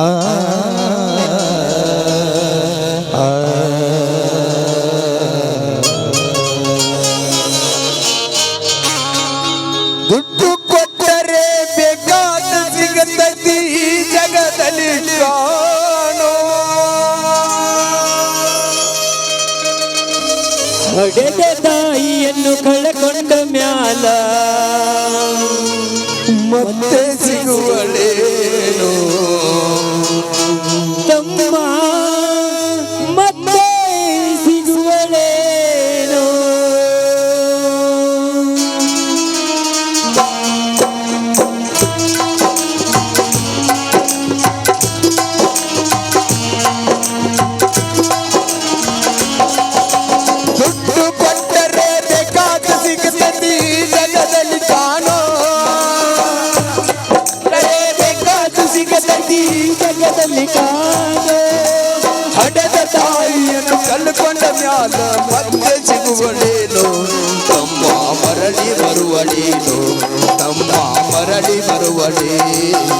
ah ಹಡೆದ ತಾಯಿಯನ್ನು ಕಳೆಕೊಂಡ ಮ್ಯಾಲ. ಮತ್ತೆ ಸಿಗುವಳೇನು ಈ ಜಗದಲ್ಲಿ ಕಾಣೋ ಹಡೆದ ತಾಯಿಯನ್ನು ಕಳ್ಕೊಂಡ ಮ್ಯಾಲ ಮತ್ತೆ ಸಿಗುವಳೇನು ತಮ್ಮ ಮರಳಿ ಬರುವಳೇನು ತಮ್ಮ ಮರಳಿ ಬರುವಳೇನು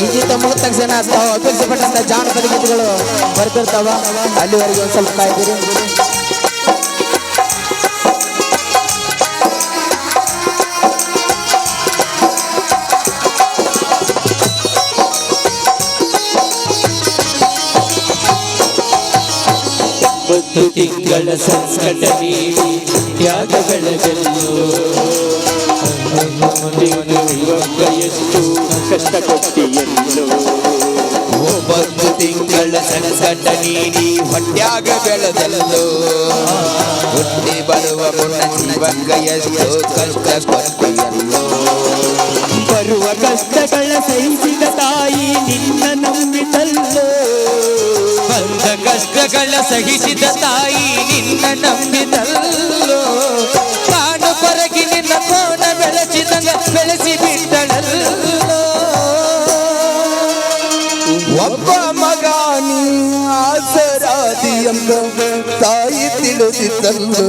ಈ ಗೀತೆ ಮುಗಿದ ತಕ್ಷಣ ಅಪೇಕ್ಷೆಪಟ್ಟಂತ ಜಾನಪದ ಗೀತೆಗಳು ಬರ್ತಿರ್ತಾವ ಅಲ್ಲಿವರೆಗೆ ಒಂದು ಸ್ವಲ್ಪ ಕಾಯ್ದಿರಿ. ಒಂದು ತಿಂಗಳ ಸಂಕಟ ನೀಡಿ ತ್ಯಾಗಗಳ ಗೆಲ್ಲು ಇವಾಗ ಎಷ್ಟು ಕಷ್ಟ ಕೊಟ್ಟಿಯಲ್ಲೋ ಒಂದು ತಿಂಗಳ ಸಂಕಟ ನೀಡಿ ಹೊಟ್ಯಾಗ ಬೆಳೆದಲ್ಲೋ. ಹುಟ್ಟಿ ಬರುವ ಮುನ್ನ ಕಷ್ಟ ಕೊಟ್ಟಿಯಲ್ಲೋ ಬರುವ ಕಷ್ಟಗಳ ಸಹಿಸಿದ ತಾಯಿ ನಿನ್ನ ನಂಬಿದಲ್ಲೋ ಬಂದ ಕಷ್ಟಗಳ ಸಹಿಸಿದ ತಾಯಿ ನಿನ್ನ ನಂಬಿದಲ್ಲೋ? ಕಾಣು ಪರಗಿ ನಿನ್ನ ಕೋಣ ಬೆಳೆಸಿದಂಗ ಬೆಳೆಸಿ ಬಿಟ್ಟಳಲ್ಲೋ ಒಬ್ಬ ಮಗ ನೀ ಆಸರಾದಿ ಎಂಬ ತಾಯಿ ತಿಳಿದಿದ್ದಲ್ಲೋ?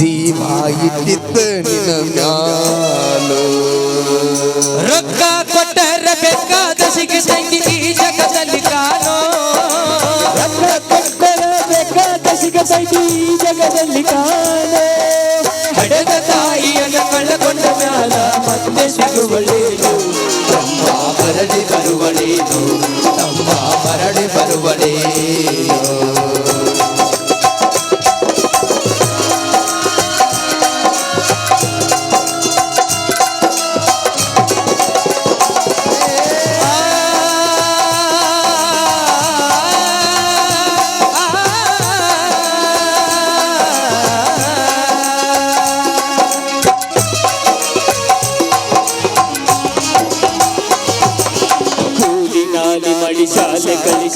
ಜೀವ ಇಟ್ಟಿದ್ದ ನಿನ್ನ ಮ್ಯಾಲೋ? ರೊಕ್ಕ ಕೊಟ್ಟರ ಬೇಕಾದ ಸಿಗಿಸಂಗಿ ಈ ಜಗದಲ್ಲಿ ಕಾಣೋ. ಈ ಜಗದಲ್ಲಿ ಕಾಣೋ ಹಡೆದ ತಾಯಿಯನ್ನು ಕಳ್ಳಕೊಂಡ ಮ್ಯಾಲ ಮತ್ತೆ ಸಿಗುವಳೇನು? ತಮ್ಮ ಬರಡಿ ಬರುವಳೇನು? ತಮ್ಮ ಬರಡಿ ಬರುವಳೇನು?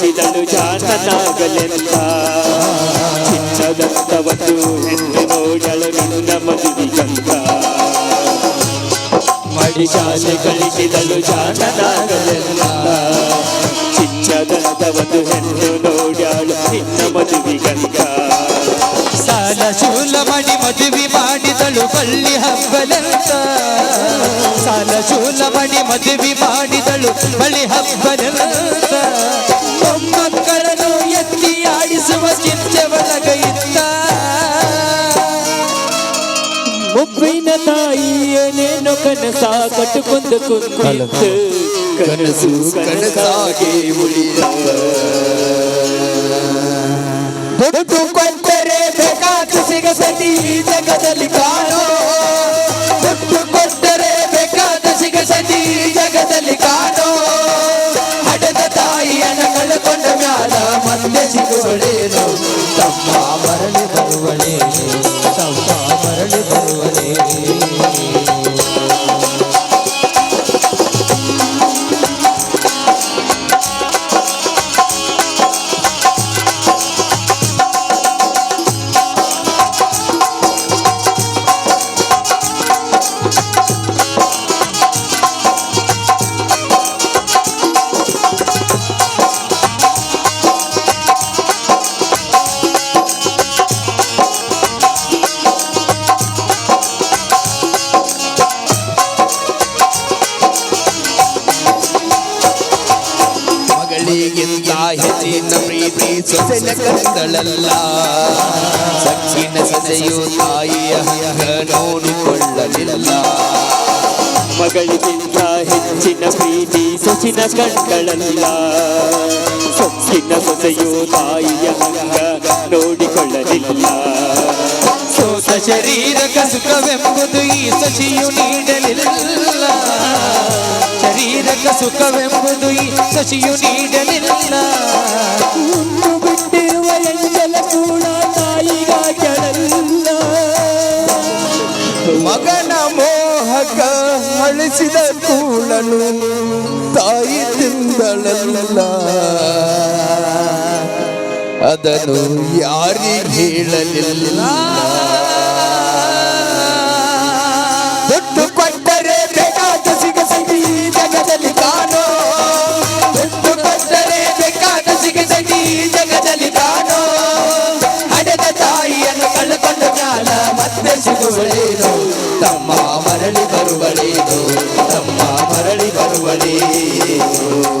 ಶಾಲೆ ಕಲಿಸಿದಳು ಜಾತನಾಗಲೆಂದ ಚಿನ್ನದಂತವತ್ತು ಹೆಣ್ಣು ನೋಡಲು ನಿನ್ನ ಮದುವಿಗಂತ ಮಡಿ ಶಾಲೆ ಕಲಿಸಿದಳು ಜಾತನಾಗಲೆಂದ ಚಿನ್ನದಂತವತ್ತು ಹೆಣ್ಣು ನೋಡಲು ನಿನ್ನ ಮದುವಿಗಂತ ಸಾಲ ಶೂಲ ಮಣಿ ಮದುವೆ ಮಾಡಿದಳು ಬಳ್ಳಿ ಹಬ್ಬಲೆಂತ ಸಾಲ ಶೂಲ ಮಣಿ ಮದುವೆ ಮಾಡಿದಳು ಬಳ್ಳಿ ಹಬ್ಬಲೆಂತ ಚಿಂತೆ ಒಳಗ ಇತ್ತ ಮುಪ್ಪಿನ ತಾಯಿ ಏನೇನೋ ಕನಸ ಕಟ್ಟುಕೊಂಡು ಕುಂತು ಕನಸು ಕನಸಾಗಿ ಉಳಿದ ದುಡ್ಡು ಕೊಟ್ಟರೆ ಬೇಕಾದ ಸಿಗಸತಿ ಈ ಜಗದಲ್ಲಿ ಕಾಣೋ ದುಡ್ಡು ಕೊಟ್ಟರೆ ಬೇಕಾದ ಸಿಗಸತಿ ಈ ಜಗದಲ್ಲಿ ಕಾಣೋ ತಮ್ಮ ಮಗಳಿಗಿಂತ ಹೆಚ್ಚಿನ ಪ್ರೀತಿ ಸೊಸೆನ ಕಂದಳಲ್ಲ ಸಚ್ಚಿನ ಸೊಸೆಯು ತಾಯಿಯ ನೋಡಿಕೊಳ್ಳಲಿಲ್ಲ ಮಗಳಿಗಿಂತ ಹೆಚ್ಚಿನ ಪ್ರೀತಿ ಸೊಸಿನ ಕಣ್ಗಳಲ್ಲ ಸೊಕ್ಕಿನ ಸೊಸೆಯು ತಾಯಿಯ ನೋಡಿಕೊಳ್ಳಲಿಲ್ಲ. ಸೋತ ಕಸುಕವೆಂಬುದು ಈ ಸಸಿಯು ನೀಡಲಿಲ್ಲ. ಶರೀರ ಕಸುಕವೆಂಬುದು ಈ ಸಸಿಯು ನೀಡಲಿಲ್ಲ. ಬಿಟ್ಟಿರುವ ಎಂಜಲ ಕೂಡ ತಾಯಿಗ ಕೆಳಲಿಲ್ಲ ಮಗನ ಮೋಹಕ ಅಳಿಸಿದ ಕೂಳಲು ತಾಯಿ ತಿಂದಳಲ್ಲ ಅದನ್ನು ಯಾರಿಗೆ ಹೇಳಲಿಲ್ಲ? ಸಿಗುವಳೇನು ತಮ್ಮ ಮರಳಿ ಬರುವಳೇನು ತಮ್ಮ ಮರಳಿ ಬರುವಳೇನು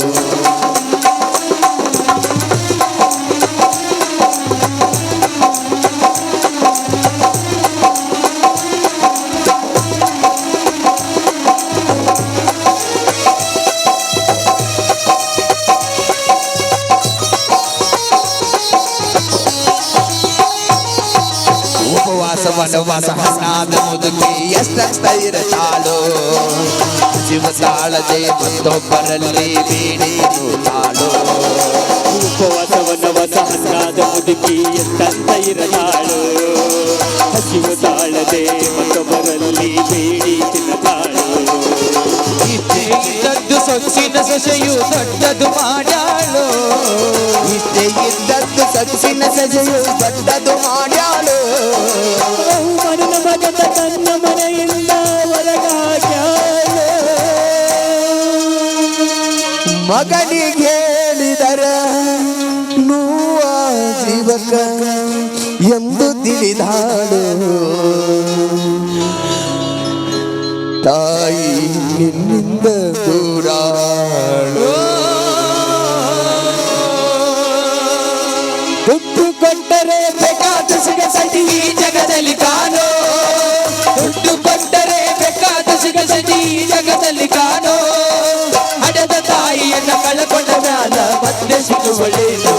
ಉಪವಾಸ ವನವಾಸ ಹಣ್ಣಾದ ಮುದುಕಿ ಎಷ್ಟಂತ ಇರತಾಳು ಜೀವ ತಾಳದೆ ಮತ್ತೊಬ್ಬರಲ್ಲಿ ಬೇಡಿ ತಾಳು. ಉಪವಾಸವನವ ಸಹಸ್ರಾದ ಮುದುಕಿ ಎತ್ತಂತ ಇರತಾಳು ಹಸಿವು ತಾಳದೆ ಮತ್ತೊಬ್ಬರಲ್ಲಿ ಬೀಡಿ ತಿನ್ನತಾಳು ಇದ್ದದ್ದು ಸೊಚ್ಚಿನ ಸೊಸೆಯು ದೊಡ್ಡದು ಮಾಡ್ಯಾಳು. ಇಷ್ಟೇ ಇದ್ದದ್ದು ಸೊಚ್ಚಿನ ಸೊಸೆಯು ದೊಡ್ಡದು ಮಾಡ್ಯಾಳು. ಮನೆಯಿಂದ ಹೊರಗಾಕ್ಯಾಳು ಮಗನಿಗೆ ಹೇಳಿದರ, ನೋವ ಜೀವಕ ಎಂದು ತಿಳಿದಾಳು. ತಾಯಿ ನಿನ್ನಿಂದ ದೂರಾಳು. ಕೊಟ್ಟರೆ ಬೇಕಾದ ಸಿಗಸಟಿ ಈ ಜಗದಲ್ಲಿ ಕಾಣೋ ಈ ಜಗದಲ್ಲಿ ಕಾಣೋ ಹಡದ ತಾಯಿಯನ್ನ ಕಳಕೊಂಡ ಮ್ಯಾಲ ಮತ್ತೆ ಸಿಗುವಳೇನು?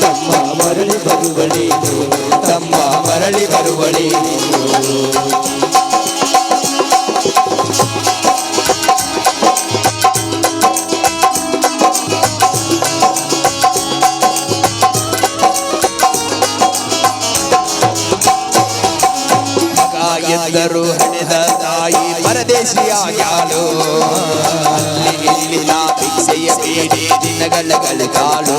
ತಮ್ಮ ಮರಳಿ ಬರುವಳೇನು? ತಮ್ಮ ಮರಳಿ ಬರುವಳೇನು? ಪರದೇಶಿಯಾಗ್ಯಾಳು ಅಲ್ಲಿ ಇಲ್ಲಿ ನಾ ಭಿಕ್ಷೆಯ ಬೇಡಿ ದಿನಗಳ ಕಳೆದಾಳು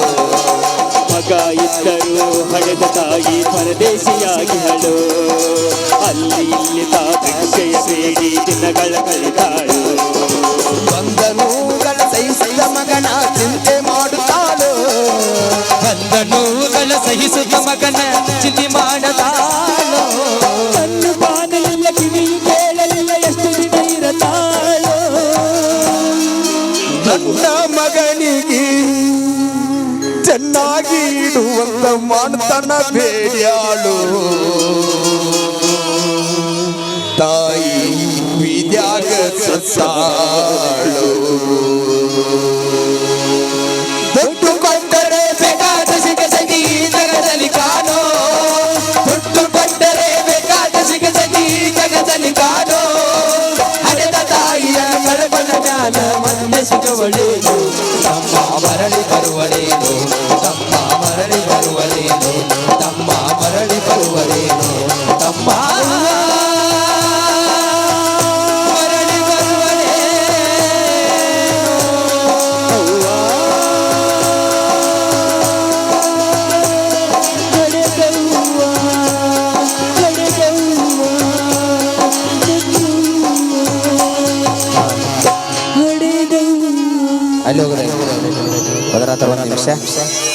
ಮಗ ಇದ್ದರು ಹಡೆದ ತಾಯಿ ಪರದೇಶಿಯಾಗಿ ಹಳು ಅಲ್ಲಿ ಇಲ್ಲಿ ತಾ ಭಿಕ್ಷೆಯ ಬೇಡಿ ದಿನಗಳ ಕಳೆದಾಳು ಬಂದನುಗಳ ಸಹಿಸಿದ ಮಗನ ಚಿಂತೆ ಮಾಡುತ್ತಾಳು ಬಂದನುಗಳ ಸಹಿಸುತ್ತ ಮಗನ ಮಾಡ್ತಾನ ಬೇಡ್ಯಾಳು. ತಾಯಿ ವಿದ್ಯಾಗ ಸಸಾಳು sex.